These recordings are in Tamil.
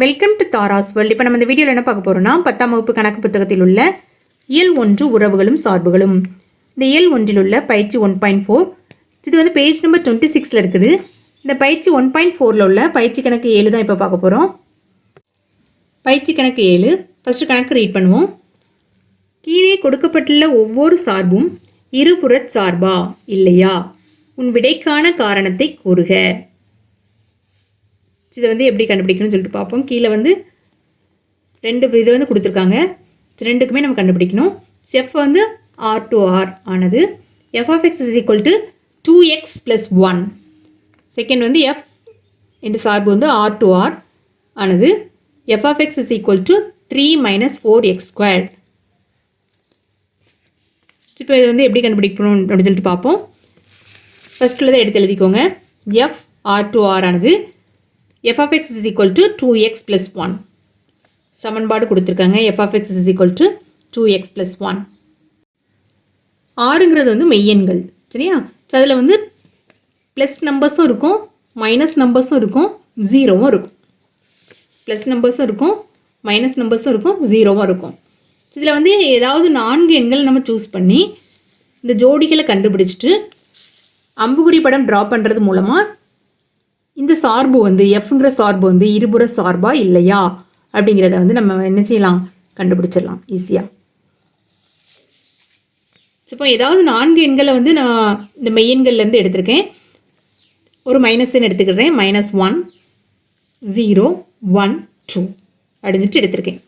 வெல்கம் டு தாராஸ் வேர்ல்ட் இப்போ நம்ம இந்த வீடியோவில் என்ன பார்க்க போகிறோம்னா பத்தாம் வகுப்பு கணக்கு புத்தகத்தில் உள்ள இயல் ஒன்று உறவுகளும் சார்புகளும். இந்த இயல் ஒன்றில் உள்ள பயிற்சி ஒன் பாயிண்ட் ஃபோர் இது வந்து பேஜ் நம்பர் டுவெண்ட்டி சிக்ஸில் இருக்குது. இந்த பயிற்சி ஒன் பாயிண்ட் ஃபோரில் உள்ள பயிற்சி கணக்கு ஏழு தான் இப்போ பார்க்க போகிறோம் பயிற்சி கணக்கு ஏழு ஃபஸ்ட்டு கணக்கு ரீட் பண்ணுவோம். கீழே கொடுக்கப்பட்டுள்ள ஒவ்வொரு சார்பும் இருபுறச் சார்பா இல்லையா? உன் விடைக்கான காரணத்தை கூறுக. இதை வந்து எப்படி கண்டுபிடிக்கணும்னு சொல்லிட்டு பார்ப்போம். கீழே வந்து ரெண்டு இது வந்து கொடுத்துருக்காங்க. ரெண்டுக்குமே நம்ம கண்டுபிடிக்கணும். எஃப் வந்து ஆர் டு ஆர் ஆனது. F of x is equal to two x plus one second வந்து எஃப் என்ற சார்பு வந்து ஆர் டு ஆர் ஆனது. F of x is equal to three minus four x square இப்போ இது வந்து எப்படி கண்டுபிடிக்கணும் அப்படின்னு சொல்லிட்டு பார்ப்போம். ஃபஸ்ட்டில் தான் எடுத்து எழுதிக்கோங்க. எஃப் ஆர் டு ஆர் ஆனது. F of x is equal to two x plus one சமன்பாடு கொடுத்துருக்காங்க. F of x is equal to two x plus one ஆறுங்கிறது வந்து மெய்யெண்கள். சரியா? ஸோ அதில் வந்து ப்ளஸ் நம்பர்ஸும் இருக்கும் மைனஸ் நம்பர்ஸும் இருக்கும் ஜீரோவும் இருக்கும். ப்ளஸ் நம்பர்ஸும் இருக்கும் மைனஸ் நம்பர்ஸும் இருக்கும் ஜீரோவும் இருக்கும். இதில் வந்து ஏதாவது நான்கு எண்கள் நம்ம சூஸ் பண்ணி இந்த ஜோடிகளை கண்டுபிடிச்சிட்டு அம்புகுறி படம் ட்ரா பண்ணுறது மூலமாக இந்த சார்பு வந்து எஃப்ங்கிற சார்பு வந்து இருபுற சார்பா இல்லையா? அப்படிங்கிறத வந்து நம்ம என்ன செய்யலாம்? கண்டுபிடிச்சிடலாம். ஈஸியாக இப்போ ஏதாவது நான்கு எண்களை வந்து நான் இந்த மெய்யெண்கள்லேருந்து எடுத்திருக்கேன். ஒரு மைனஸ்ன்னு எடுத்துக்கிறேன் minus one zero one two அப்படின்ட்டு எடுத்திருக்கேன்.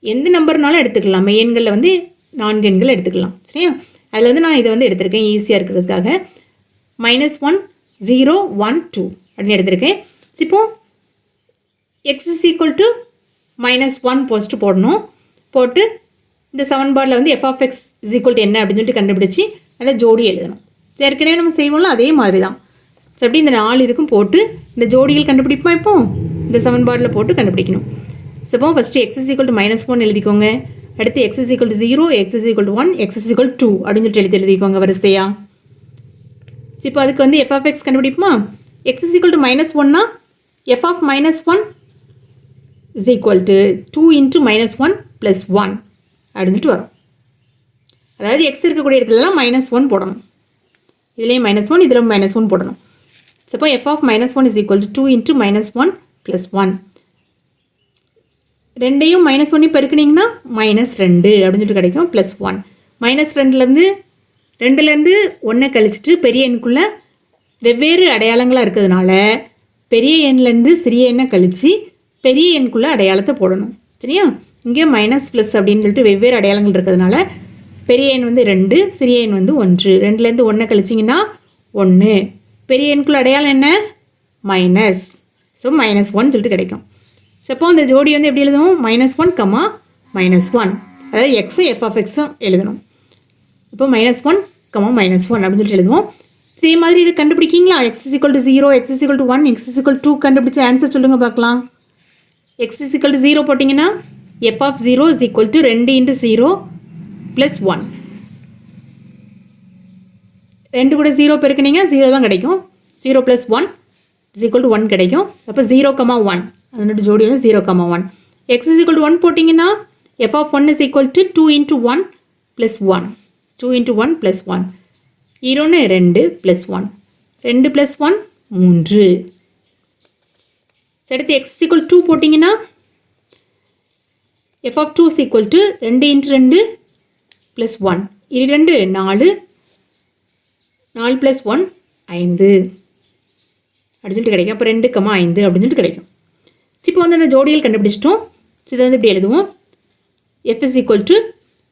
எந்த நம்பர்னாலும் எடுத்துக்கலாம். மெய்யெண்களில் வந்து நான்கு எண்கள் எடுத்துக்கலாம். சரியா? அதில் வந்து நான் இதை வந்து எடுத்திருக்கேன். ஈஸியாக இருக்கிறதுக்காக. Minus one zero one two அப்படின்னு எடுத்திருக்கேன். இப்போ x is equal to minus one post போடணும். போட்டு இந்த செவன் பாரில் வந்து f of x is equal to என்ன அப்படின்னு சொல்லிட்டு கண்டுபிடிச்சி அதை ஜோடி எழுதணும். ஏற்கனவே நம்ம செய்வோம்ல அதே மாதிரி தான் ஸோ அப்படி இந்த நாலு இதுக்கும் போட்டு இந்த ஜோடிகள் கண்டுபிடிப்போம் இப்போ? இந்த செவன் பாரில் போட்டு கண்டுபிடிக்கணும். ஸோ இப்போ first x is equal to minus one எழுதிக்கோங்க. அடுத்து x is equal to zero x is equal to one x is equal to அப்படின்னு சொல்லிட்டு எழுதி எழுதிக்கோங்க ஸோ இப்போ அதுக்கு வந்து f of x கண்டுபிடிப்போமா? X is equal to minus ஒன்னா f of minus one is equal to two into minus one plus one அப்படின்ட்டு வரும். அதாவது எக்ஸ் இருக்கக்கூடிய இடத்துலலாம் மைனஸ் ஒன் போடணும். இதுலேயும் மைனஸ் ஒன் இதில் மைனஸ் ஒன் போடணும். Suppose f of minus one is equal to two into minus one plus one ரெண்டையும் மைனஸ் ஒன்னையும் பெருக்குனீங்கன்னா மைனஸ் ரெண்டு அப்படின்னு சொல்லிட்டு கிடைக்கும் ப்ளஸ் ஒன் மைனஸ் ரெண்டுலேருந்து ரெண்டுலேருந்து ஒன்றை கழிச்சிட்டு பெரிய எண்ணுக்குள்ளே வெவ்வேறு அடையாளங்களாக இருக்கிறதுனால பெரிய எண்லேருந்து சிறிய எண்ணை கழித்து பெரிய எண்ணுக்குள்ளே அடையாளத்தை போடணும். சரியா? இங்கே மைனஸ் ப்ளஸ் அப்படின்னு சொல்லிட்டு வெவ்வேறு அடையாளங்கள் இருக்கிறதுனால பெரிய எண் வந்து ரெண்டு சிறிய எண் வந்து ஒன்று. ரெண்டுலேருந்து ஒன்றை கழிச்சிங்கன்னா ஒன்று. பெரிய எண்ணுக்குள்ள அடையாளம் என்ன? மைனஸ் ஸோ மைனஸ் ஒன் சொல்லிட்டு கிடைக்கும். சப்போ இந்த ஜோடி வந்து எப்படி எழுதுவோம் minus one comma minus one அதாவது எக்ஸும் எஃப் ஆஃப் எக்ஸும் எழுதணும். இப்போ minus one comma minus one அப்படின்னு சொல்லிட்டு எழுதுவோம். இதே மாதிரி இது கண்டுபிடிக்கிங்களா? X is equal to zero x is equal to one x is equal to கண்டுபிடிச்ச ஆன்சர் சொல்லுங்க பார்க்கலாம். X is equal to zero போட்டிங்கன்னா f of zero is equal to ரெண்டு இன்ட்டு ஜீரோ ப்ளஸ் ஒன் ரெண்டு கூட ஜீரோ பெருக்குனீங்க ஜீரோ தான் கிடைக்கும். Zero plus one is equal to one கிடைக்கும். அப்போ ஜீரோ கமா ஒன் அதனோட ஜோடி வந்து zero comma one x is equal to one போட்டிங்கன்னா f of one is equal to two into one plus one two into one plus one ஈரோன்னு ரெண்டு ப்ளஸ் ஒன் ரெண்டு ப்ளஸ் ஒன் மூன்று. சரி, அடுத்து எக்ஸ் ஈக்குவல் டூ போட்டிங்கன்னா f of two is equal to ரெண்டு இன்ட்டு ரெண்டு ப்ளஸ் ஒன் இது ரெண்டு நாலு. நாலு ப்ளஸ் ஒன் ஐந்து. அப்படின்னு சொல்லிட்டு கிடைக்கும். அப்போ ரெண்டு கமா ஐந்து அப்படின்னு சொல்லிட்டு கிடைக்கும். இப்போ வந்து அந்த ஜோடிகள் கண்டுபிடிச்சிட்டோம். இதை வந்து இப்படி எழுதுவோம். F is equal to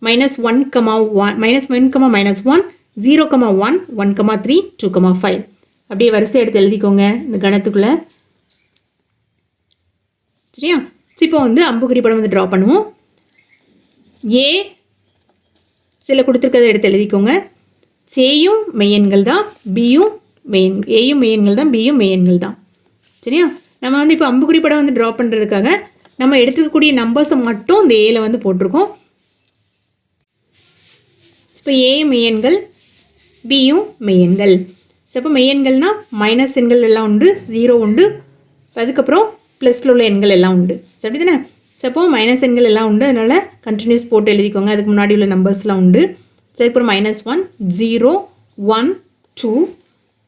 minus one comma one minus one comma minus one zero comma one one comma three two comma five அப்படியே வரிசை எடுத்து எழுதிக்கோங்க இந்த கணத்துக்குள்ள. சரியா? இப்போ வந்து அம்புக்குறி படம் வந்து ட்ரா பண்ணுவோம். ஏ சில கொடுத்துருக்கதை எடுத்து எழுதிக்கோங்க. சேயும் மெய்யன்கள் தான் பியும் மெயின் ஏயும் மெய்யன்கள் தான் பியும் மெய்யன்கள் தான். சரியா? நம்ம வந்து இப்போ அம்புக்குறி படம் வந்து ட்ரா பண்ணுறதுக்காக நம்ம எடுத்துக்கக்கூடிய நம்பர்ஸை மட்டும் இந்த ஏல வந்து போட்டிருக்கோம். இப்போ ஏ மெய்யெண்கள் பியும் மெய்யெண்கள். ஸோ இப்போ மெய்யெண்கள்னால் மைனஸ் எண்கள் எல்லாம் உண்டு ஜீரோ உண்டு. அதுக்கப்புறம் ப்ளஸில் உள்ள எண்கள் எல்லாம் உண்டு. ஸோ அப்படி தானே சப்போ மைனஸ் எண்கள் எல்லாம் உண்டு அதனால் கண்டினியூஸ் போட்டு எழுதிக்கோங்க. அதுக்கு முன்னாடி உள்ள நம்பர்ஸ்லாம் உண்டு. ஸோ அதுக்கப்புறம் minus one zero one two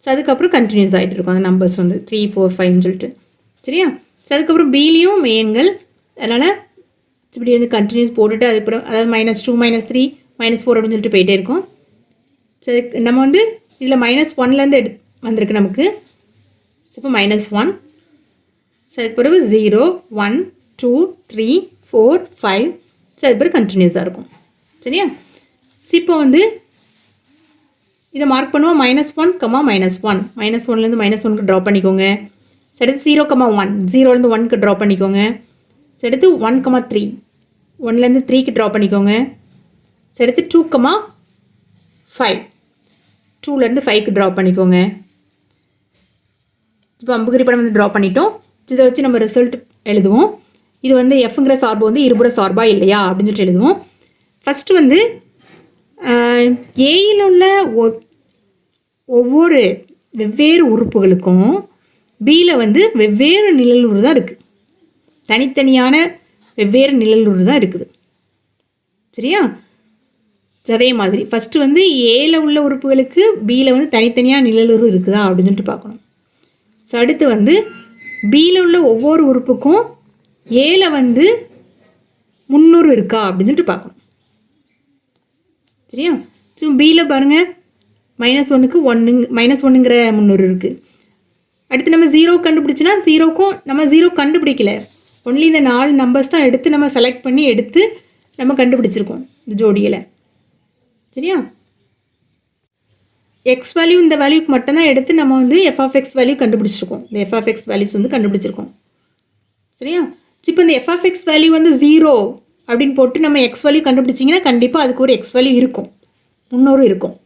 so அதுக்கப்புறம் கண்டினியூஸ் ஆகிட்டு இருக்கும். அந்த நம்பர்ஸ் வந்து த்ரீ ஃபோர் ஃபைவ்னு சொல்லிட்டு. சரியா? ஸோ அதுக்கப்புறம் பிலையும் மெயின்கள் அதனால் இப்படி வந்து கண்டினியூஸ் போட்டுட்டு அதுக்கப்புறம் அதாவது minus two minus three minus four அப்படின்னு சொல்லிட்டு போயிட்டே இருக்கும். சரி நம்ம வந்து இதில் மைனஸ் ஒன்லேருந்து எடு வந்திருக்கு நமக்கு. இப்போ மைனஸ் ஒன் சரி பிறகு zero one two three four five சரி பிறகு கண்டினியூஸாக இருக்கும். சரியா? இப்போ வந்து இதை மார்க் பண்ணுவோம். Minus one comma minus one minus ஒன்லேருந்து மைனஸ் ஒனுக்கு ட்ரா பண்ணிக்கோங்க. ஸோ ஜீரோ கமா ஒன் ஜீரோலேருந்து ஒனுக்கு ட்ரா பண்ணிக்கோங்க. ஸோ ஒன் கமா த்ரீ ஒன்லேருந்து த்ரீக்கு ட்ரா பண்ணிக்கோங்க. ஸோ டூ கமா ஃபைவ் டூலேருந்து ஃபைவ்க்கு ட்ரா பண்ணிக்கோங்க. இப்போ அம்புகிரி படம் வந்து ட்ரா பண்ணிட்டோம். இதை வச்சு நம்ம ரிசல்ட் எழுதுவோம். இது வந்து எஃப்ங்கிற சார்பு வந்து இருபுற சார்பா இல்லையா? அப்படின்னு சொல்லிட்டு எழுதுவோம். ஃபஸ்ட்டு வந்து ஏயில் உள்ள ஒ- ஒவ்வொரு வெவ்வேறு உறுப்புகளுக்கும் பியில் வந்து வெவ்வேறு நிழலுறு தான் இருக்குது தனித்தனியான வெவ்வேறு நிழலுறு தான் இருக்குது. சரியா? அதே மாதிரி. ஃபஸ்ட்டு வந்து ஏல உள்ள உறுப்புகளுக்கு பியில் வந்து தனித்தனியாக நிழலுறு இருக்குதா அப்படின்னு சொல்லிட்டு பார்க்கணும். ஸோ அடுத்து வந்து பியில் உள்ள ஒவ்வொரு உறுப்புக்கும் ஏல வந்து முந்நூறு இருக்கா அப்படின்னு சொல்லிட்டு பார்க்கணும். சரியா? ஸோ பியில் பாருங்கள் மைனஸ் ஒன்றுக்கு ஒன்று மைனஸ் ஒன்றுங்கிற முந்நூறு இருக்குது அடுத்து நம்ம ஜீரோ கண்டுபிடிச்சினா ஜீரோக்கும் நம்ம ஜீரோ கண்டுபிடிக்கல. ஒன்லி இந்த நாலு நம்பர்ஸ் தான் எடுத்து நம்ம செலக்ட் பண்ணி எடுத்து நம்ம கண்டுபிடிச்சிருக்கோம் இந்த ஜோடியில். சரியா? எக்ஸ் வேல்யூ இந்த வேல்யூக்கு மட்டும்தான் எடுத்து நம்ம வந்து எஃப்எஃப்எக்ஸ் எக்ஸ் வேல்யூ கண்டுபிடிச்சிருக்கோம். இந்த எஃப் எக்ஸ் வேல்யூஸ் வந்து கண்டுபிடிச்சிருக்கோம். சரியா? இப்போ இந்த எஃப் எக்ஸ் வேல்யூ வந்து ஜீரோ அப்படின்னு போட்டு நம்ம எக்ஸ் வேல்யூ கண்டுபிடிச்சிங்கன்னா கண்டிப்பாக அதுக்கு ஒரு எக்ஸ் வேல்யூ இருக்கும். முன்னூறு இருக்கும்.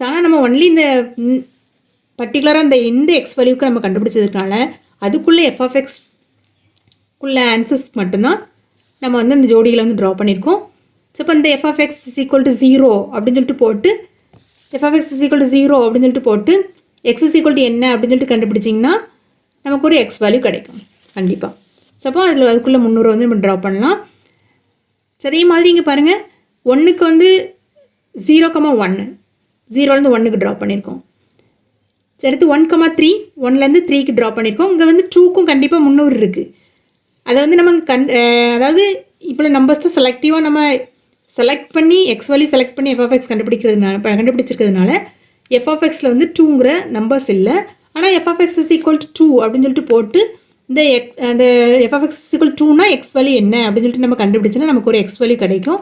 ஆனால் நம்ம ஒன்லி இந்த பர்டிகுலராக இந்த இந்த எக்ஸ் வேல்யூக்கு நம்ம கண்டுபிடிச்சதுனால அதுக்குள்ளே எஃப் எக்ஸ் உள்ள ஆன்சர்ஸ் மட்டும்தான் நம்ம வந்து அந்த ஜோடிகளை வந்து ட்ரா பண்ணியிருக்கோம். ஸோ இப்போ இந்த f of x is equal to zero அப்படின்னு சொல்லிட்டு போட்டு f of x is equal to zero அப்படின்னு சொல்லிட்டு போட்டு எக்ஸ் இஸ் ஈக்குவல் டு என்ன அப்படின்னு சொல்லிட்டு கண்டுபிடிச்சிங்கன்னா நமக்கு ஒரு எக்ஸ் வேல்யூ கிடைக்கும். கண்டிப்பாக சப்போ அதில் அதுக்குள்ளே முந்நூறு வந்து நம்ம ட்ரா பண்ணலாம். சரி அதே மாதிரி இங்கே பாருங்கள் ஒன்றுக்கு வந்து ஜீரோ கமா ஒன்று ஜீரோலேருந்து ஒன்றுக்கு ட்ரா பண்ணியிருக்கோம். சரி, அடுத்து ஒன் கமா த்ரீ ஒன்லேருந்து த்ரீக்கு ட்ரா பண்ணியிருக்கோம். இங்கே வந்து டூக்கும் கண்டிப்பாக முந்நூறு இருக்குது அதை வந்து நம்ம கண் அதாவது இப்போ நம்பர்ஸ் தான் செலக்டிவாக நம்ம செலக்ட் பண்ணி எக்ஸ் வேல்யூ செலக்ட் பண்ணி எஃப்எஃப்எக்ஸ் கண்டுபிடிக்கிறதுனால கண்டுபிடிச்சிருக்கிறதுனால எஃப்எஃப்எக்ஸில் வந்து டூங்கிற நம்பர்ஸ் இல்லை. ஆனால் f of x is equal to two அப்படின்னு சொல்லிட்டு போட்டு இந்த எக் அந்த f of x is equal டூனா எக்ஸ் வேல்யூ என்ன அப்படின்னு சொல்லிட்டு நம்ம கண்டுபிடிச்சோன்னா நமக்கு ஒரு எக்ஸ் வேல்யூ கிடைக்கும்.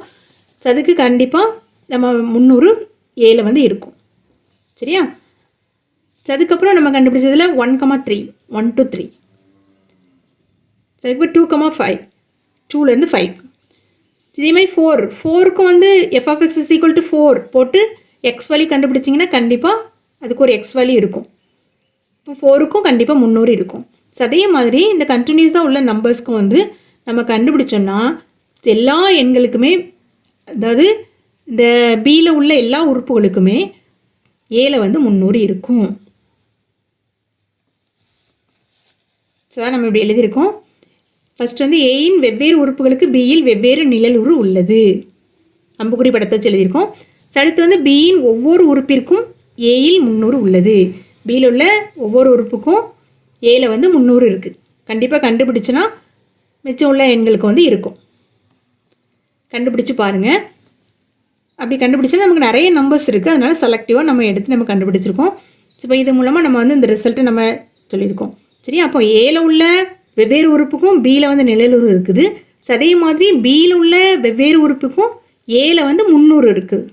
ஸோ அதுக்கு கண்டிப்பாக நம்ம முந்நூறு ஏல வந்து இருக்கும். சரியா? ஸோ அதுக்கப்புறம் நம்ம கண்டுபிடிச்சதில் one comma three one two three so two comma five டூலேருந்து ஃபைவ் இதே மாதிரி ஃபோர் ஃபோருக்கும் வந்து f of x is equal to four போட்டு எக்ஸ் வேல்யூ கண்டுபிடிச்சிங்கன்னா கண்டிப்பாக அதுக்கு ஒரு எக்ஸ் வேல்யூ இருக்கும். இப்போ ஃபோருக்கும் கண்டிப்பாக முந்நூறு இருக்கும். ஸோ அதே மாதிரி இந்த கண்டினியூஸாக உள்ள நம்பர்ஸ்க்கும் வந்து நம்ம கண்டுபிடிச்சோம்னா எல்லா எண்களுக்குமே அதாவது இந்த பியில் உள்ள எல்லா உறுப்புகளுக்குமே ஏல வந்து முந்நூறு இருக்கும். ஸோ நம்ம இப்படி எழுதியிருக்கோம். ஃபர்ஸ்ட் வந்து ஏயின் வெவ்வேறு உறுப்புகளுக்கு பியில் வெவ்வேறு நிழலுறு உள்ளது. அம்புக்குறி படத்தை வச்சு எழுதியிருக்கோம் அடுத்து வந்து பியின் ஒவ்வொரு உறுப்பிற்கும் ஏயில் முந்நூறு உள்ளது. பியில் உள்ள ஒவ்வொரு உறுப்புக்கும் ஏல வந்து முந்நூறு இருக்குது கண்டிப்பாக கண்டுபிடிச்சுன்னா மிச்சம் உள்ள எண்களுக்கு வந்து இருக்கும். கண்டுபிடிச்சு பாருங்கள் அப்படி கண்டுபிடிச்சா நமக்கு நிறைய நம்பர்ஸ் இருக்குது அதனால் செலக்டிவாக நம்ம எடுத்து நம்ம கண்டுபிடிச்சிருக்கோம். இப்போ இது மூலமாக நம்ம வந்து இந்த ரிசல்ட்டை நம்ம சொல்லியிருக்கோம். சரி அப்போ ஏல உள்ள வெவ்வேறு உறுப்புக்கும் பியில் வந்து நிழலுறு இருக்குது. So, அதே மாதிரி பியில் உள்ள வெவ்வேறு உறுப்புக்கும் ஏல வந்து முந்நூறு இருக்குது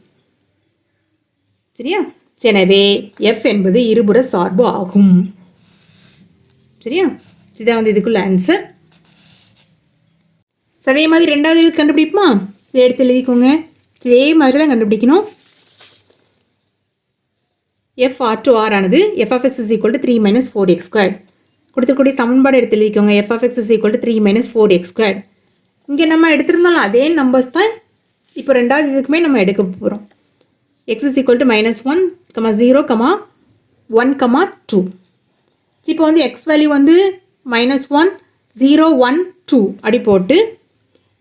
சரியா? எனவே எஃப் என்பது இருபுற சார்பு ஆகும். சரியா? இதான் வந்து இதுக்குள்ள ஆன்சர் அதே மாதிரி ரெண்டாவது இது கண்டுபிடிப்போமா? இதை எடுத்து எழுதிக்கோங்க. இதே மாதிரி தான் கண்டுபிடிக்கணும். எஃப் ஆர் டு ஆர் ஆனது f of x is equal to three minus four x square கொடுத்துக்கூடிய சமன்பாடு எடுத்து எழுதிக்கோங்க f of x x is equal three minus four x square இங்கே நம்ம எடுத்திருந்தாலும் அதே நம்பர்ஸ் தான் இப்போ ரெண்டாவது இதுக்குமே நம்ம எடுக்க போகிறோம் x is equal to minus one comma zero comma one comma two இப்போ வந்து எக்ஸ் வேல்யூ வந்து minus one zero one two அப்படி போட்டு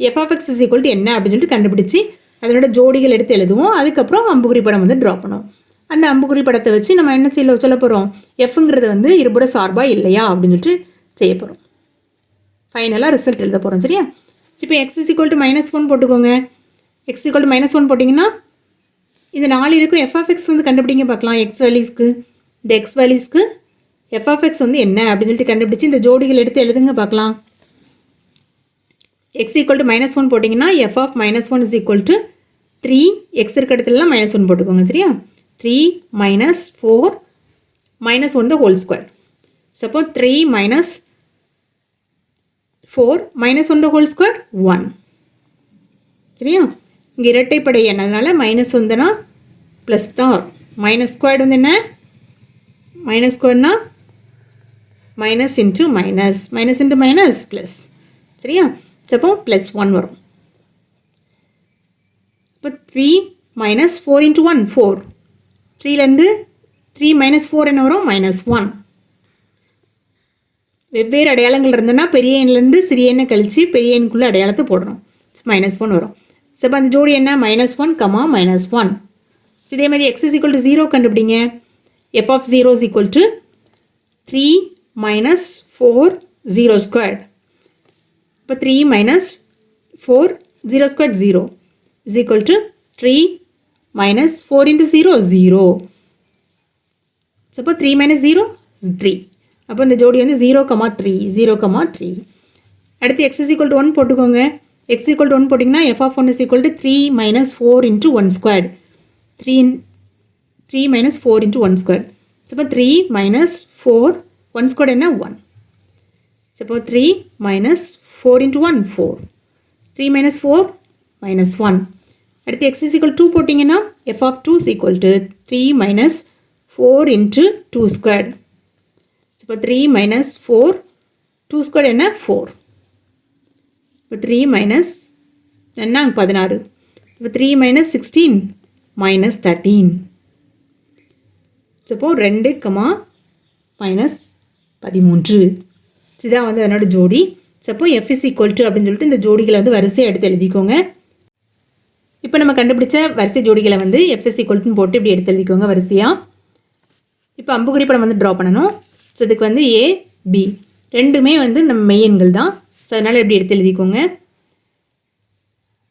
f x is equal to என்ன அப்படின்னு சொல்லிட்டு கண்டுபிடிச்சி அதனோட ஜோடிகள் எடுத்து எழுதுவோம். அதுக்கப்புறம் அம்புகுறி படம் வந்து ட்ரா பண்ணுவோம். அந்த அம்புக்குறி படத்தை வச்சு நம்ம என்ன செய்ய சொல்ல போகிறோம் எஃப்ங்கிறது வந்து இருபுற சார்பா இல்லையா அப்படின்னு சொல்லிட்டு செய்ய போகிறோம் ஃபைனலாக ரிசல்ட் எழுத போகிறோம் சரியா? இப்போ x is to minus one போட்டுக்கோங்க. X equal to minus one போட்டிங்கன்னா இந்த நாலு இதுக்கும் எஃப் ஆஃப் எக்ஸ் வந்து கண்டுபிடிங்க பார்க்கலாம். எக்ஸ் வேல்யூஸ்க்கு இந்த எக்ஸ் வேல்யூஸ்க்கு எஃப் ஆஃப் எக்ஸ் வந்து என்ன அப்படின்னு சொல்லிட்டு கண்டுபிடிச்சு இந்த ஜோடிகள் எடுத்து எழுதுங்க பார்க்கலாம். X equal to minus one போட்டிங்கன்னா f of minus one is equal to three x இருக்கிற இடத்துலலாம் மைனஸ் ஒன் போட்டுக்கோங்க சரியா? Three minus four minus one the whole square suppose three minus four minus one the whole square one சரியா? இங்கே இரட்டைப்படை எண் அதனால் மைனஸ் வந்துன்னா ப்ளஸ் தான் வரும். மைனஸ் ஸ்கொயர்டு வந்து என்ன? Minus ஸ்கொயர்னா minus into minus minus into minus plus சரியா? சப்போ ப்ளஸ் ஒன் வரும். இப்போ three minus four into one four த்ரீலேருந்து three minus four என்ன வரும் மைனஸ் ஒன் வெவ்வேறு அடையாளங்கள் இருந்ததுன்னா பெரிய எண்ணிலேருந்து சிறிய எண்ணை கழித்து பெரிய எண்ணுக்குள்ளே அடையாளத்தை போடுறோம் மைனஸ் ஒன் வரும். ஸோ இப்போ அந்த ஜோடி என்ன? Minus one comma minus one இதே மாதிரி x is equal to zero கண்டுபிடிங்க. F of zero is equal to three minus four zero square இப்போ three minus four zero square zero is equal to three minus four into zero zero அப்போ த்ரீ மைனஸ் ஜீரோ த்ரீ அப்போ இந்த ஜோடி வந்து zero comma three zero comma three அடுத்து x is equal to one போட்டுக்கோங்க. எக்ஸ் ஈக்குவல் டு ஒன் போட்டிங்கன்னா f of one is equal to three minus four into one square three three minus four into one square அப்போ three minus four one square என்ன? ஒன் அப்போ three minus four into one four three minus four minus one அடுத்து எக்ஸ் இஸ் ஈக்குவல் டூ போட்டிங்கன்னா f of two is equal to three minus four into two square இப்போ three minus four two square என்ன? ஃபோர் இப்போ த்ரீ மைனஸ் என்ன? பதினாறு. இப்போ three minus sixteen minus thirteen அப்போ ரெண்டு கமா மைனஸ் பதிமூன்று. இதுதான் வந்து அதனோட ஜோடி. Suppose f is equal to அப்படின்னு சொல்லிட்டு இந்த ஜோடிகளை வந்து வரிசையாக எடுத்து எழுதிக்கோங்க. இப்போ நம்ம கண்டுபிடிச்ச வரிசை ஜோடிகளை வந்து எஃப்எஸ்சி ஈக்குவல்ட்டுன்னு போட்டு இப்படி எடுத்து எழுதிக்கோங்க வரிசையாக இப்போ அம்புக்குறி படம் வந்து ட்ரா பண்ணணும். ஸோ இதுக்கு வந்து ஏ பி ரெண்டுமே வந்து நம்ம மெய்யன்கள் தான். ஸோ அதனால் எப்படி எடுத்து எழுதிக்கோங்க.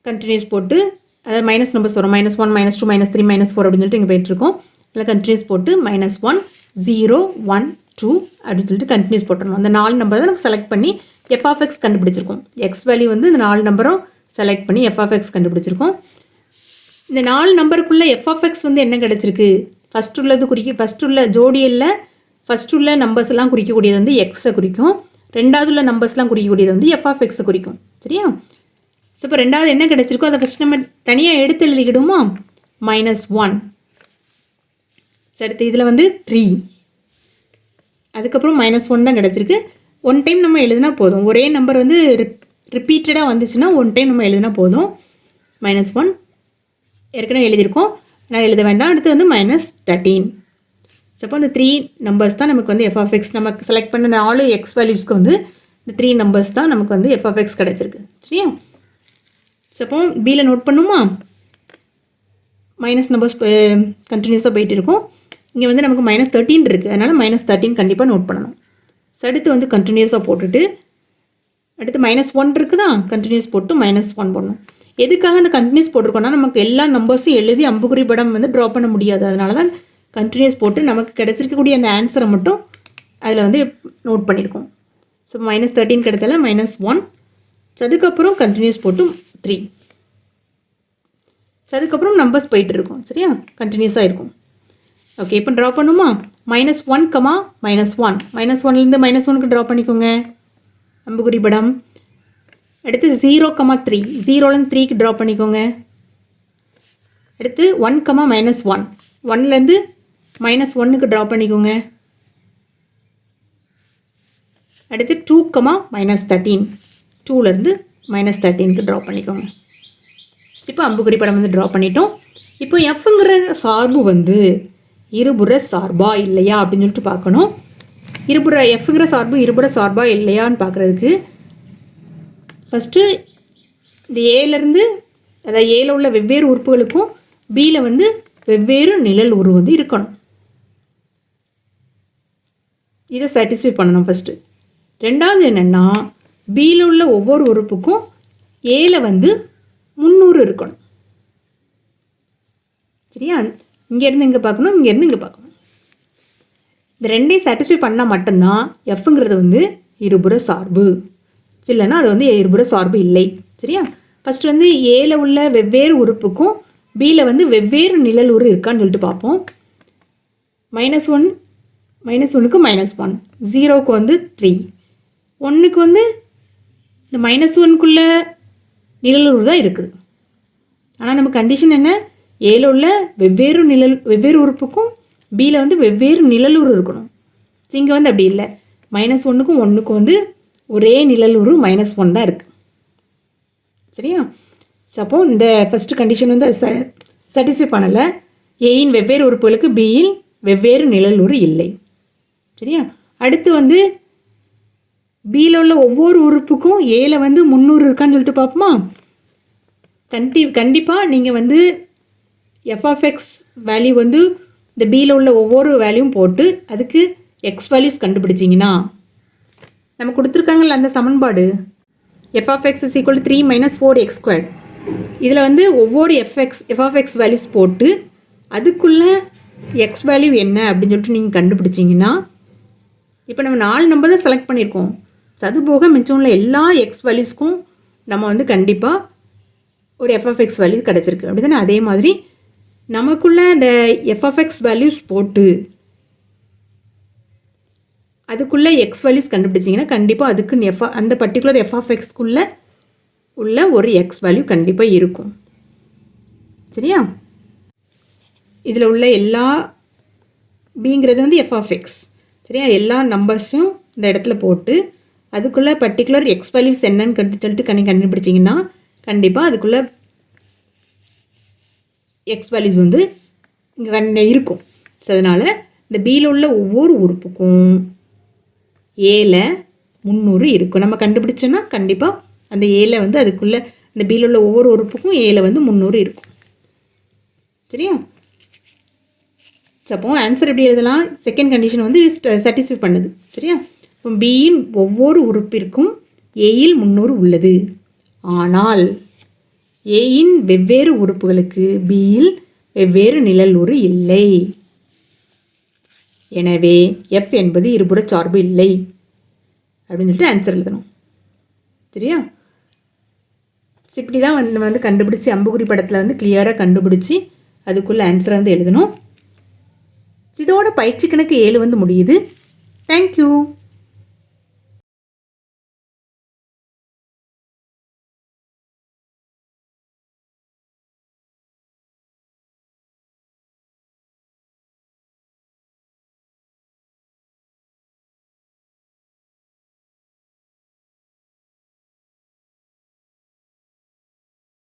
கண்டினியூஸ் போட்டு அதாவது மைனஸ் நம்பர்ஸ் வரும் minus one minus two minus three minus four அப்படின்னு சொல்லிட்டு இங்கே போயிட்டுருக்கோம். அதில் கண்டினியூஸ் போட்டு minus one zero one two அப்படின்னு சொல்லிட்டு கண்டினியூஸ் போட்டுருணும் அந்த நாலு நம்பர் தான் நம்ம செலக்ட் பண்ணி எஃப் எக்ஸ் கண்டுபிடிச்சிருக்கோம். எக்ஸ் வேல்யூ வந்து இந்த நாலு நம்பரும் செலக்ட் பண்ணி எஃப் எக்ஸ் கண்டுபிடிச்சிருக்கோம். இந்த நாலு நம்பருக்குள்ளே எஃப்எஃப்எக்ஸ் வந்து என்ன கிடச்சிருக்கு? ஃபஸ்ட் உள்ளது குறிக்க ஃபஸ்ட் உள்ள ஜோடியில் ஃபஸ்ட் உள்ள நம்பர்ஸ்லாம் குறிக்கக்கூடியது வந்து எக்ஸை குறிக்கும். ரெண்டாவது உள்ள நம்பர்ஸ்லாம் குறிக்கக்கூடியது வந்து எஃப்எஃப்எக்ஸை குறிக்கும். சரியா? ஸோ இப்போ ரெண்டாவது என்ன கிடச்சிருக்கோ அதை ஃபஸ்ட் நம்ம தனியாக எடுத்து எழுதிக்கிடுமா மைனஸ் ஒன் அடுத்து இதில் வந்து த்ரீ அதுக்கப்புறம் மைனஸ் ஒன் தான் கிடச்சிருக்கு. ஒன் டைம் நம்ம எழுதினா போதும். ஒரே நம்பர் வந்து ரிப் ரிப்பீட்டடாக வந்துச்சுன்னா ஒன் டைம் நம்ம எழுதினா போதும். மைனஸ் ஒன் ஏற்கனவே எழுதியிருக்கோம். நான் எழுத வேண்டாம். அடுத்து வந்து மைனஸ் தேர்ட்டீன் சப்போ இந்த த்ரீ நம்பர்ஸ் தான் நமக்கு வந்து எஃப் ஆஃப் எக்ஸ் நமக்கு செலக்ட் பண்ண நாலு எக்ஸ் வேல்யூஸ்க்கு வந்து இந்த த்ரீ நம்பர்ஸ் தான் நமக்கு வந்து எஃப் ஆஃப் எக்ஸ் கிடச்சிருக்கு. சரியா? சப்போ பியில் நோட் பண்ணுமா? மைனஸ் நம்பர்ஸ் கண்டினியூஸாக போயிட்டு இருக்கும். இங்கே வந்து நமக்கு மைனஸ் தேர்ட்டின் இருக்குது அதனால் மைனஸ் தேர்ட்டின் கண்டிப்பாக நோட் பண்ணணும். ஸோ அடுத்து வந்து கண்டினியூஸாக போட்டுட்டு அடுத்து மைனஸ் ஒன் இருக்குதா? கண்டினியூஸ் போட்டு மைனஸ் ஒன் போடணும். எதுக்காக அந்த கண்டினியூஸ் போட்டிருக்கோம்னா நமக்கு எல்லா நம்பர்ஸும் எழுதி அம்புக்குறி படம் வந்து ட்ரா பண்ண முடியாது. அதனால தான் கண்டினியூஸ் போட்டு நமக்கு கிடச்சிருக்கக்கூடிய அந்த ஆன்சரை மட்டும் அதில் வந்து நோட் பண்ணியிருக்கோம் ஸோ மைனஸ் தேர்ட்டின் கிடைத்தால மைனஸ் ஒன் ஸோ அதுக்கப்புறம் கண்டினியூஸ் போட்டு த்ரீ ஸோ அதுக்கப்புறம் நம்பர்ஸ் போயிட்டு இருக்கும். சரியா? கண்டினியூஸாக இருக்கும். ஓகே இப்போ ட்ரா பண்ணுமா? Minus one comma minus one minus ஒன்லேருந்து மைனஸ் ஒனுக்கு ட்ரா பண்ணிக்கோங்க. அம்புக்குறி படம். அடுத்து ஜீரோ கமா த்ரீ ஜீரோலேருந்து த்ரீக்கு ட்ரா பண்ணிக்கோங்க. அடுத்து ஒன் கமா மைனஸ் ஒன் ஒன்லேருந்து மைனஸ் ஒன்னுக்கு ட்ரா பண்ணிக்கோங்க. அடுத்து டூ கமா மைனஸ் தேர்ட்டீன் டூலேருந்து மைனஸ் தேர்ட்டீனுக்கு ட்ரா பண்ணிக்கோங்க. இப்போ அம்புக்குறி படம் வந்து ட்ரா பண்ணிட்டோம். இப்போ எஃப்ங்கிற சார்பு வந்து இருபுற சார்பா இல்லையா அப்படின்னு சொல்லிட்டு பார்க்கணும். இருபுற எஃப்ங்கிற சார்பு இருபுற சார்பா இல்லையான்னு பார்க்குறதுக்கு ஃபஸ்ட்டு இந்த ஏலேருந்து அதாவது ஏல உள்ள வெவ்வேறு உறுப்புகளுக்கும் பியில் வந்து வெவ்வேறு நிழல் உரு வந்து இருக்கணும். இதை சாட்டிஸ்ஃபை பண்ணணும் ஃபஸ்ட்டு ரெண்டாவது என்னென்னா பியில் உள்ள ஒவ்வொரு உறுப்புக்கும் ஏல வந்து முந்நூறு இருக்கணும். சரியா? இங்கேருந்து இங்கே பார்க்கணும் இங்கேருந்து இங்கே பார்க்கணும். இந்த ரெண்டையும் சாட்டிஸ்ஃபை பண்ணால் மட்டும்தான் எஃப்ங்கிறது வந்து இருபுற சார்பு. இல்லைன்னா அது வந்து ஏற்புற சார்பு இல்லை. சரியா? ஃபஸ்ட்டு வந்து ஏல உள்ள வெவ்வேறு உறுப்புக்கும் பியில் வந்து வெவ்வேறு நிழல் உரு இருக்கான்னு சொல்லிட்டு பார்ப்போம். மைனஸ் ஒன் மைனஸ் ஒன்றுக்கு மைனஸ் ஒன் ஜீரோவுக்கு வந்து த்ரீ ஒன்றுக்கு வந்து இந்த மைனஸ் ஒன்க்குள்ள நிழலுறு தான் இருக்குது. ஆனால் நம்ம கண்டிஷன் என்ன? ஏல உள்ள வெவ்வேறு நிழல் வெவ்வேறு உறுப்புக்கும் பியில் வந்து வெவ்வேறு நிழலுறு இருக்கணும். இங்கே வந்து அப்படி இல்லை. மைனஸ் ஒன்றுக்கும் ஒன்றுக்கும் வந்து ஒரே நிழலுறு மைனஸ் ஒன் தான் இருக்குது சரியா? சப்போ இந்த ஃபஸ்ட்டு கண்டிஷன் வந்து சாட்டிஸ்ஃபை பண்ணலை. ஏயின் வெவ்வேறு உறுப்புகளுக்கு பியில் வெவ்வேறு நிழலுறு இல்லை. சரியா? அடுத்து வந்து பியில் உள்ள ஒவ்வொரு உறுப்புக்கும் ஏல வந்து முந்நூறு இருக்கான்னு சொல்லிட்டு பார்ப்போமா? கண்டி கண்டிப்பாக நீங்கள் வந்து எஃப்எஃப்எக்ஸ் வேல்யூ வந்து இந்த பியில் உள்ள ஒவ்வொரு வேல்யூவும் போட்டு அதுக்கு எக்ஸ் வேல்யூஸ் கண்டுபிடிச்சிங்கன்னா நம்ம கொடுத்துருக்காங்கல்ல அந்த சமன்பாடு? F of x is equal three minus four x square இதில் வந்து ஒவ்வொரு எஃப்எக்ஸ் எஃப்எஃப்எக்ஸ் வேல்யூஸ் போட்டு அதுக்குள்ளே எக்ஸ் வேல்யூ என்ன அப்படின்னு சொல்லிட்டு நீங்கள் கண்டுபிடிச்சிங்கன்னா இப்போ நம்ம நாலு நம்பர் தான் செலக்ட் பண்ணியிருக்கோம். So, அது போக மிச்சம் உள்ள எல்லா எக்ஸ் வேல்யூஸ்க்கும் நம்ம வந்து கண்டிப்பாக ஒரு எஃப்எஃப்எக்ஸ் வேல்யூ கிடச்சிருக்கு. அப்படி தானே அதே மாதிரி நமக்குள்ளே அந்த எஃப்எஃப்எக்ஸ் வேல்யூஸ் போட்டு அதுக்குள்ளே எக்ஸ் வேல்யூஸ் கண்டுபிடிச்சிங்கன்னா கண்டிப்பாக அதுக்கு எஃப் அந்த பர்டிகுலர் எஃப்எஃப்எக்ஸ்க்குள்ளே உள்ள ஒரு எக்ஸ் வேல்யூ கண்டிப்பாக இருக்கும். சரியா? இதில் உள்ள எல்லா பிங்கிறது வந்து எஃப்எஃப்எக்ஸ் சரியா? எல்லா நம்பர்ஸும் இந்த இடத்துல போட்டு அதுக்குள்ளே பர்டிகுலர் எக்ஸ் வேல்யூஸ் என்னன்னு கண்டு சொல்லிட்டு கண்ணி கண்டுபிடிச்சிங்கன்னா கண்டிப்பாக அதுக்குள்ளே எக்ஸ் வேல்யூஸ் வந்து இங்கே கண்ண இருக்கும். ஸோ அதனால் இந்த பியில் உள்ள ஒவ்வொரு உறுப்புக்கும் ஏல முந்நூறு இருக்கும். நம்ம கண்டுபிடிச்சோன்னா கண்டிப்பாக அந்த ஏழை வந்து அதுக்குள்ளே இந்த பியில் உள்ள ஒவ்வொரு உறுப்புக்கும் ஏழை வந்து முந்நூறு இருக்கும். சரியா? அப்போ ஆன்சர் எப்படி எழுதலாம்? செகண்ட் கண்டிஷன் வந்து சாட்டிஸ்ஃபை பண்ணுது. சரியா? இப்போ பியின் ஒவ்வொரு உறுப்பிற்கும் ஏயில் முந்நூறு உள்ளது. ஆனால் ஏயின் வெவ்வேறு உறுப்புகளுக்கு பியில் வெவ்வேறு நிழலுறு இல்லை. எனவே எஃப் என்பது இருபுற சார்பு இல்லை. அப்படின்னு சொல்லிட்டு ஆன்சர் எழுதணும். சரியா? இப்படி தான் வந்து நம்ம வந்து கண்டுபிடிச்சி அம்புகுறி படத்தில் வந்து கிளியராக கண்டுபிடிச்சி அதுக்குள்ள ஆன்சரை வந்து எழுதணும். இதோட பயிற்சி கணக்கு ஏழு வந்து முடியுது. தேங்க்யூ